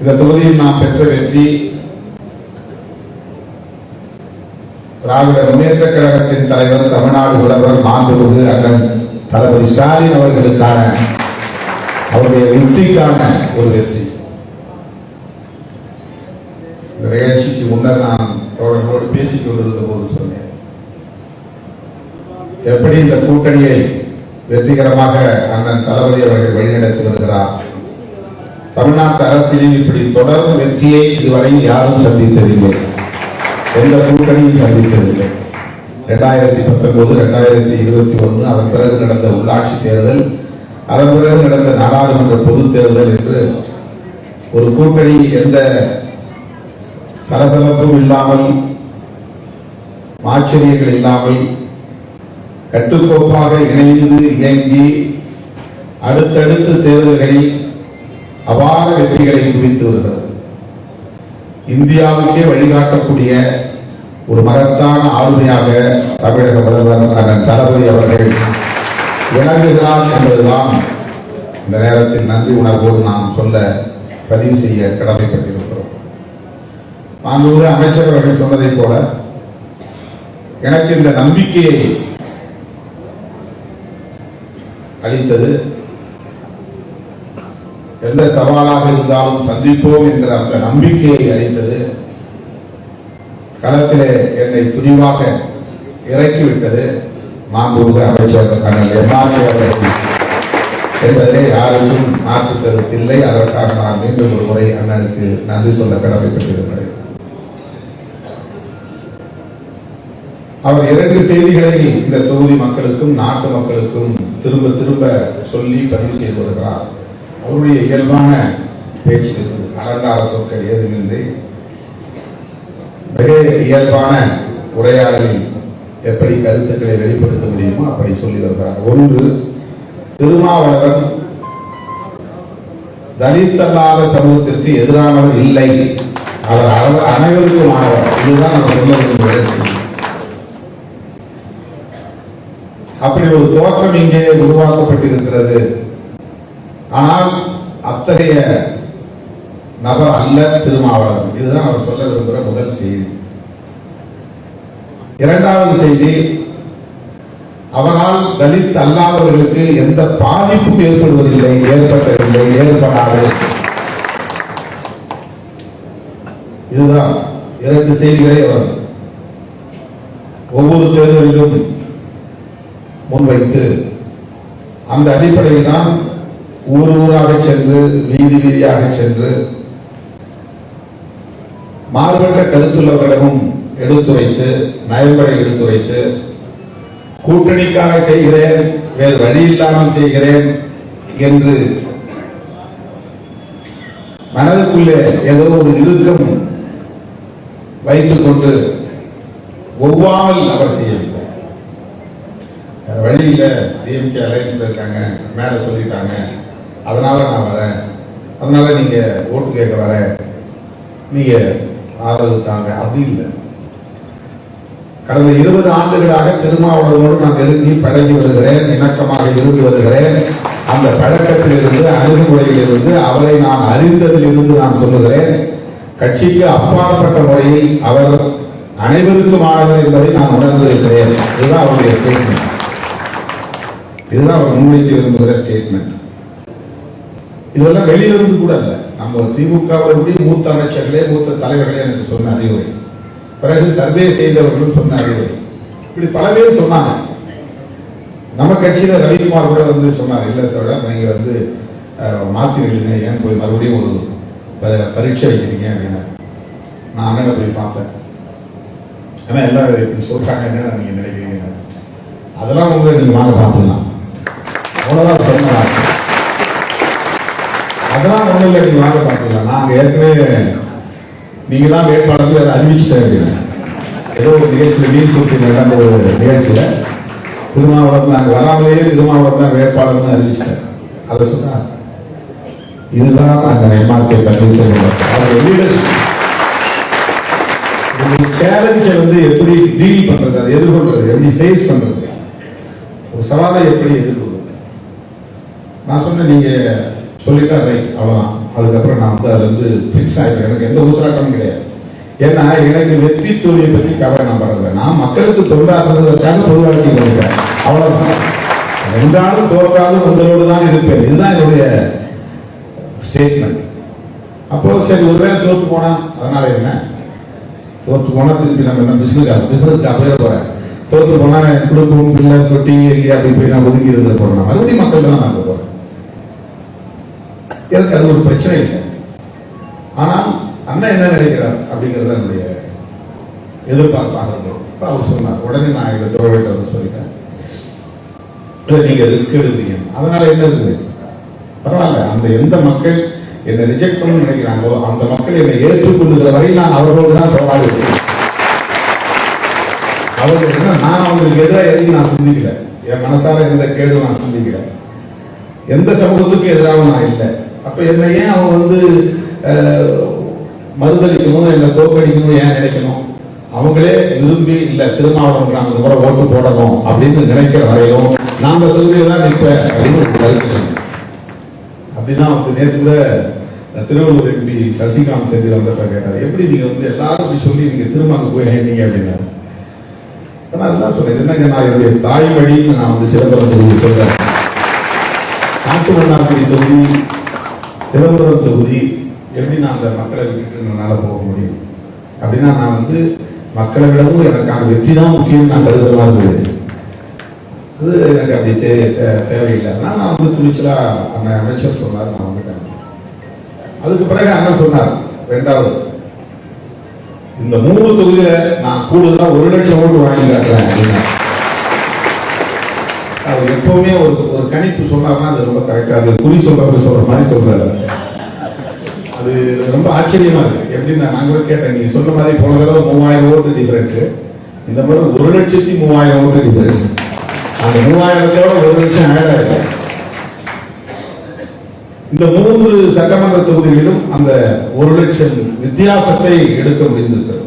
இந்த தொகுதியில் நாம் பெற்ற வெற்றி திராவிட முன்னேற்ற கழகத்தின் தலைவர் தமிழ்நாடு முதல்வர் மாண்புமிகு அண்ணன் தளபதி ஸ்டாலின் அவர்களுக்கான அவருடைய வெற்றிக்கான ஒரு வெற்றி. இந்த நிகழ்ச்சிக்கு முன்னர் நான் தோழர்களோடு பேசிக் கொண்டிருந்த போது சொன்னேன். எப்படி இந்த கூட்டணியை வெற்றிகரமாக அண்ணன் தளபதி அவர்கள் வழிநடத்தி வருகிறார்? தமிழ்நாட்டு அரசியலில் இப்படி தொடர்ந்து வெற்றியை இதுவரை யாரும் சந்தித்ததில்லை. எந்த கூட்டணியும் சந்தித்ததில்லை. இரண்டாயிரத்தி பத்தொன்பது இரண்டாயிரத்தி இருபத்தி ஒன்று அதன் பிறகு நடந்த உள்ளாட்சி தேர்தல் அதன் பிறகு நடந்த நாடாளுமன்ற பொதுத் தேர்தல் என்று ஒரு கூட்டணி எந்த சலசலப்பும் இல்லாமல் ஆச்சரியங்கள் இல்லாமல் கட்டுக்கோப்பாக இணைந்து இயங்கி அடுத்தடுத்த தேர்தல்களில் அபார வெற்றிகளை குவித்து வருகிறது. இந்தியாவுக்கே வழிகாட்டக்கூடிய ஒரு மகத்தான ஆளுமையாக தமிழக முதல்வர் அண்ணன் தளபதி அவர்கள் விளங்குகிறார் என்பதுதான் இந்த நேரத்தில் நன்றி உணர்வோடு நாம் சொல்ல பதிவு செய்ய கடமைப்பட்டிருக்கிறோம். மாண்புமிகு அமைச்சர் அவர்கள் சொன்னதைப் போல எனக்கு இந்த நம்பிக்கையை அளித்தது எந்த சவாலாக இருந்தாலும் சந்திப்போம் என்கிற அந்த நம்பிக்கையை அளித்தது களத்திலே என்னை துணிவாக இறக்கிவிட்டது. மாண்புமிகு அமைச்சர் அண்ணன் எம்ஆர்கே அவர்கள். என்பதிலே யாருக்கும் மாற்று கருத்தில்லை. அதற்காக நான் மீண்டும் ஒரு முறை அண்ணனுக்கு நன்றி சொல்ல கடமைப்பட்டிருக்கிறேன். அவர் இரண்டு செய்திகளை இந்த தொகுதி மக்களுக்கும் நாட்டு மக்களுக்கும் திரும்ப திரும்ப சொல்லி பதிவு செய்து வருகிறார். அவருடைய இயல்பான பேச்சு இருக்குது அலங்கார சொற்கள் ஏதுமின்றி மிக இயல்பான உரையாடலில் எப்படி கருத்துக்களை வெளிப்படுத்த முடியுமோ அப்படி சொல்லி வருகிறார். ஒன்று திருமாவளவன் தலித்தல்லாத சமூகத்திற்கு எதிரானவர் இல்லை. அவர் அளவு- அனைவருக்குமானவர் இதுதான் சொல்ல அப்படி ஒரு தோற்றம் இங்கே உருவாக்கப்பட்டிருக்கிறது. ஆனால் அத்தகைய நபர் அல்ல திருமாவளவன். இதுதான் அவர் சொல்ல விரும்புகிற முதல் செய்தி. இரண்டாவது செய்தி அவரால் தலித் அல்லாதவர்களுக்கு எந்த பாதிப்பும் ஏற்படுவதில்லை ஏற்பட்டதில்லை ஏற்படாது. இதுதான் இரண்டு செய்திகளை அவர் ஒவ்வொரு தேர்தலிலும் முன்வைத்து அந்த அடிப்படையில் தான் ஊர் ஊராக சென்று வீதி வீதியாக சென்று மாறுபட்ட கருத்துள்ளவர்களிடமும் எடுத்துரைத்து நயம்படை எடுத்துரைத்து கூட்டணிக்காக செய்கிறேன் வேறு வழி இல்லாமல் செய்கிறேன் என்று மனதுக்குள்ளே ஏதோ ஒரு இறுக்கம் வைத்துக் கொண்டு ஒவ்வாமல் அவர் செய்யவில்லை. வேற வழி இல்ல டிஎம்கே அலைன்ஸ்ல இருக்காங்க. மேல சொல்லிட்டாங்க. அதனால நான் வரேன். அதனால நீங்க ஓட்டு கேட்க வரேன். நீங்க ஆதரவு தாங்க. அப்படி இல்லை. கடந்த இருபது ஆண்டுகளாக திருமாவளவோடு நான் நெருங்கி பழகி வருகிறேன் இணக்கமாக இருந்து வருகிறேன். அந்த பழக்கத்திலிருந்து அணுகுமுறையிலிருந்து அவரை நான் அறிந்ததிலிருந்து நான் சொல்லுகிறேன் கட்சிக்கு அப்பாற்பட்ட முறையில் அவர் அனைவருக்குமானவர் என்பதை நான் உணர்ந்திருக்கிறேன். இதுதான் அவருடைய ஸ்டேட்மெண்ட் இதுதான் அவர் முன்வைக்க விரும்புகிற ஸ்டேட்மெண்ட் இதெல்லாம் வெளியிலிருந்து கூட இல்லை. நம்ம திமுகவுடைய மூத்த அமைச்சர்களே மூத்த தலைவர்களே எனக்கு சொன்ன அறிவுரை. பிறகு சர்வே செய்தவர்களும் சொன்ன அறிவுரை. இப்படி பல பேர் சொன்னாங்க. நம்ம கட்சியில ரவிக்குமார் கூட வந்து சொன்னார். இல்லத்தோட நீங்க வந்து மாத்திருக்கீங்க ஏன் போய் மறுபடியும் ஒரு ப- பரீட்சை வைக்கிறீங்க அப்படின்னு நான் அண்ணனை போய் பார்த்தேன். ஏன்னா எல்லாரும் இப்படி சொல்றாங்க என்ன நீங்க நினைக்கிறீங்க? அதெல்லாம் உங்களை நீங்க வாங்க பார்த்துக்கலாம். அவ்வளவுதான் சொன்னாங்க அதெல்லாம் ஒன்றும் இல்லை நீங்கள் வாங்க பார்த்துக்கலாம் நாங்கள் ஏற்கனவே நீங்கள் தான் வேட்பாளர் அதை அறிவிச்சிட்டேன் ஏதோ ஒரு நிகழ்ச்சியில் மீன் சுட்டி நடந்த ஒரு நிகழ்ச்சியில் திருமாவளம் நாங்கள் வராமலேயே திருமாவளம் தான் வேட்பாளர்னு அறிவிச்சிட்டேன். அதை சொன்னா இதுதான் நாங்கள் எம்ஆர்கே பற்றி சொல்லுவோம் அவருடைய leadership. சேலஞ்சை வந்து எப்படி டீல் பண்றது அதை எதிர்கொள்றது எப்படி ஃபேஸ் பண்றது? ஒரு சவாலை எப்படி எதிர்கொள்வது? நான் சொன்னேன் நீங்கள் சொல்லிட்டா ரைட் அவ்வளோதான் அதுக்கப்புறம் நான் வந்து அது வந்து ஃபிக்ஸ் ஆகிடும் எனக்கு எந்த ஊசலாட்டமும் கிடையாது. ஏன்னா எனக்கு வெற்றி தோல்வியை பற்றி கவலை நான் படல நான் மக்களுக்கு தொண்டாடுறதுக்காக பொது வாழ்க்கை கொடுக்குறேன் அவ்வளவுதான். வென்றாலும் தோற்றாலும் உங்களோடு தான் இருப்பேன். இதுதான் என்னுடைய ஸ்டேட்மெண்ட் அப்போ சரி ஒருவேளை தோற்று போனா அதனால என்ன? தோற்று போனா திருப்பி நம்ம என்ன பிசினஸ் பிசினஸ்க்கு அப்பயே போறேன். தோற்று போனா குடும்பம் பிள்ளை கொட்டி அப்படி போய் நான் ஒதுங்கி இருந்துட போறேன். மறுபடியும் மக்கள் தான் நான் போறேன். எனக்கு அது ஒரு பிரச்சனை இல்லை. ஆனால் அண்ணன் என்ன நினைக்கிறார் அப்படிங்கிறது என்னுடைய எதிர்பார்ப்பாக இருக்கு இப்போ அவர் சொன்னார். உடனே நான் இதை தோழர்கிட்ட வந்து சொல்லிட்டேன். நீங்கள் ரிஸ்க் எடுத்தீங்க அதனால என்ன இருக்குது? பரவாயில்ல அந்த எந்த மக்கள் என்னை ரிஜெக்ட் பண்ண நினைக்கிறாங்களோ அந்த மக்கள் என்னை ஏற்றுக்கொள்ளுகிற வரை நான் அவர்களோடு தான் போராடி அவர்கள் என்ன நான் அவங்களுக்கு எதிராக எதுவும் நான் சிந்திக்கல. என் மனசார எந்த கேடு நான் சிந்திக்கல. எந்த சமூகத்துக்கும் எதிராகவும் நான் இல்லை. அப்ப என்ன ஏன் அவன் வந்து மறுதளிக்கணும் என்னை தோற்கடிக்கணும் ஏன் நினைக்கணும்? அவங்களே விரும்பி இல்ல திருமாவளவன் நாங்க இந்த முறை ஓட்டு போடணும் அப்படின்னு நினைக்கிற வரையும் நாம தொகுதியில் தான் நிற்பேன் அப்படின்னு ஒரு அப்படிதான் வந்து நேற்று கூட திருவள்ளூர் எம்பி சசிகாந்த் செந்தில் வந்தப்ப கேட்டார். எப்படி நீங்க வந்து எல்லாரும் சொல்லி நீங்க திரும்ப போய் நினைட்டீங்க அப்படின்னாரு ஆனா அதுதான் சொல்றேன். என்னங்க நான் என்னுடைய தாய் வழின்னு நான் வந்து சிதம்பரம் தொகுதி சொல்றேன். காட்டு மன்னார்குடி தொகுதி சிதம்பரம் தொகுதி எப்படி நான் அந்த மக்களை விட்டு என்னால போக முடியும்? அப்படின்னா நான் வந்து மக்களை விடவும் எனக்கான வெற்றி தான் முக்கியம் நான் கருதுற மாதிரி இருக்குது அது எனக்கு அப்படி தே- தே- தேவையில்லை. அதனால நான் வந்து துணிச்சலா அந்த அமைச்சர் சொன்னார் நான் வந்துட்டேன் அதுக்கு பிறகு அண்ணன் சொன்னார் ரெண்டாவது இந்த மூணு தொகுதியில நான் கூடுதலா ஒரு லட்சம் ஓட்டு வாங்கி காட்டுறேன் அப்படின்னா. அவர் எப்பவுமே ஒரு ஒரு கணிப்பு சொன்னார்னா அது ரொம்ப கரெக்டாக அது குறி சொல்றவங்க சொல்ற மாதிரி சொல்றாரு அது ரொம்ப ஆச்சரியமா இருக்கு. எப்படின்னா நான் கூட கேட்டேன் நீங்க சொன்ன மாதிரி போன தடவை மூவாயிரம் ஓட்டு டிஃபரன்ஸ் இந்த மாதிரி ஒரு லட்சத்தி மூவாயிரம் ஓட்டு டிஃபரன்ஸ் அந்த மூவாயிரத்தோட ஒரு லட்சம் ஆயிரம் இந்த மூன்று சட்டமன்ற தொகுதிகளிலும் அந்த ஒரு லட்சம் வித்தியாசத்தை எடுக்க முடிந்திருக்கிறது.